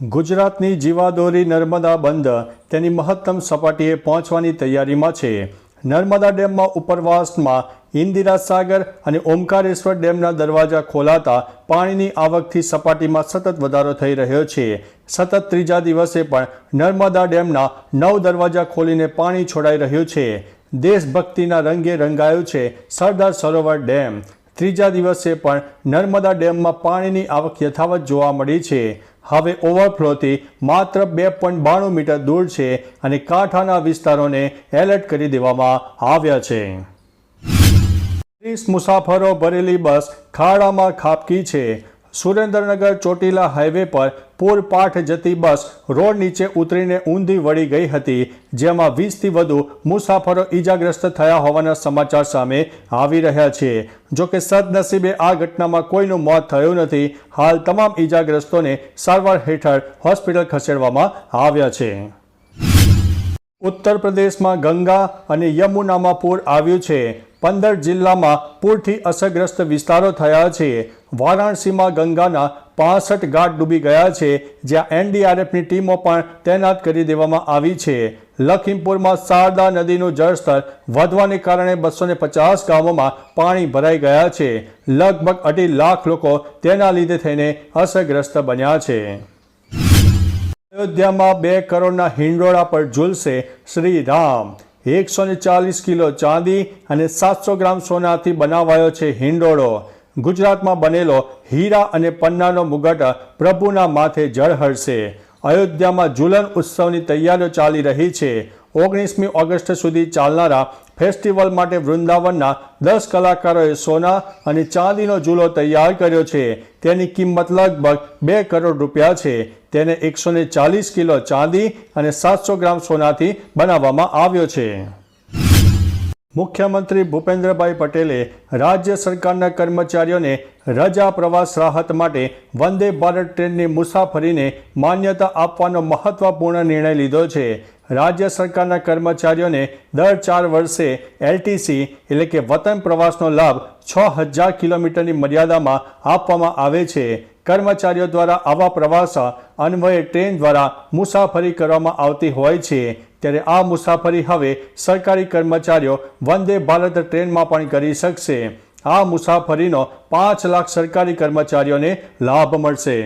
ગુજરાતની જીવાદોરી નર્મદા બંધ તેની મહત્તમ સપાટીએ પહોંચવાની તૈયારીમાં છે. નર્મદા ડેમમાં ઉપરવાસમાં ઇન્દિરા સાગર અને ઓમકારેશ્વર ડેમના દરવાજા ખોલાતા પાણીની આવકથી સપાટીમાં સતત વધારો થઈ રહ્યો છે. સતત ત્રીજા દિવસે પણ નર્મદા ડેમના નવ દરવાજા ખોલીને પાણી છોડાઈ રહ્યું છે. દેશભક્તિના રંગે રંગાયું છે સરદાર સરોવર ડેમ. ત્રીજા દિવસે પણ નર્મદા ડેમમાં પાણીની આવક યથાવત જોવા મળી છે. હવે ઓવરફ્લોથી માત્ર બે પોઈન્ટ બાણું મીટર દૂર છે અને કાંઠાના વિસ્તારોને એલર્ટ કરી દેવામાં આવ્યા છે. ત્રીસ મુસાફરો ભરેલી બસ ખાડામાં ખાબકી છે. સુરેન્દ્રનગર ચોટીલા હાઈવે પર પૂરપાઠ જતી બસ રોડ નીચે ઉતરીને ઊંધી વળી ગઈ હતી, જેમાં વીસથી વધુ મુસાફરો ઈજાગ્રસ્ત થયા હોવાના સમાચાર સામે આવી રહ્યા છે. જો કે સદનસીબે આ ઘટનામાં કોઈનું મોત થયું નથી, હાલ તમામ ઈજાગ્રસ્તોને સારવાર હેઠળ હોસ્પિટલ ખસેડવામાં આવ્યા છે. ઉત્તર પ્રદેશમાં ગંગા અને યમુનામાં પૂર આવ્યું છે. પંદર જિલ્લામાં પૂરથી અસરગ્રસ્ત વિસ્તારો થયા છે. વારાણસીમાં ગંગાના પાસઠ ઘાટ ડૂબી ગયા છે. જ્યાં એનડીઆરએફની ટીમો પણ તૈનાત કરી દેવામાં આવી છે. લખીમપુરમાં શારદા નદીનું જળસ્તર વધવાને કારણે બસો પચાસ ગામોમાં પાણી ભરાઈ ગયા છે. લગભગ અઢી લાખ લોકો તેના લીધે થઈને અસરગ્રસ્ત બન્યા છે. અયોધ્યામાં બે કરોડના હિંડોળા પર ઝૂલશે શ્રી રામ એકસો ને ચાલીસ કિલો ચાંદી અને સાતસો ગ્રામ સોનાથી બનાવાયો છે હિંડોળો. ગુજરાતમાં બનેલો હીરા અને પન્નાનો મુગટ પ્રભુના માથે જળહરશે અયોધ્યામાં ઝૂલન ઉત્સવની તૈયારીઓ ચાલી રહી છે. ઓગણીસમી ઓગસ્ટ સુધી ચાલનારા ફેસ્ટિવલ માટે વૃંદાવનના દસ કલાકારોએ સોના અને ચાંદીનો ઝૂલો તૈયાર કર્યો છે. તેની કિંમત લગભગ બે કરોડ રૂપિયા છે. તેને એકસો ચાલીસ કિલો ચાંદી અને સાતસો ગ્રામ સોનાથી બનાવવામાં આવ્યો છે. મુખ્યમંત્રી ભૂપેન્દ્રભાઈ પટેલે રાજ્ય સરકારના કર્મચારીઓને રજા પ્રવાસ રાહત માટે વંદે ભારત ટ્રેનની મુસાફરીને માન્યતા આપવાનો મહત્વપૂર્ણ નિર્ણય લીધો છે. રાજ્ય સરકારના કર્મચારીઓને દર ચાર વર્ષે એલટીસી એટલે કે વતન પ્રવાસનો લાભ છ હજાર કિલોમીટરની મર્યાદામાં આપવામાં આવે છે. કર્મચારીઓ દ્વારા આવા પ્રવાસ અન્વયે ટ્રેન દ્વારા મુસાફરી કરવામાં આવતી હોય છે. ત્યારે આ મુસાફરી હવે સરકારી કર્મચારીઓ વંદે ભારત ટ્રેનમાં પણ કરી શકશે. આ મુસાફરીનો પાંચ લાખ સરકારી કર્મચારીઓને લાભ મળશે.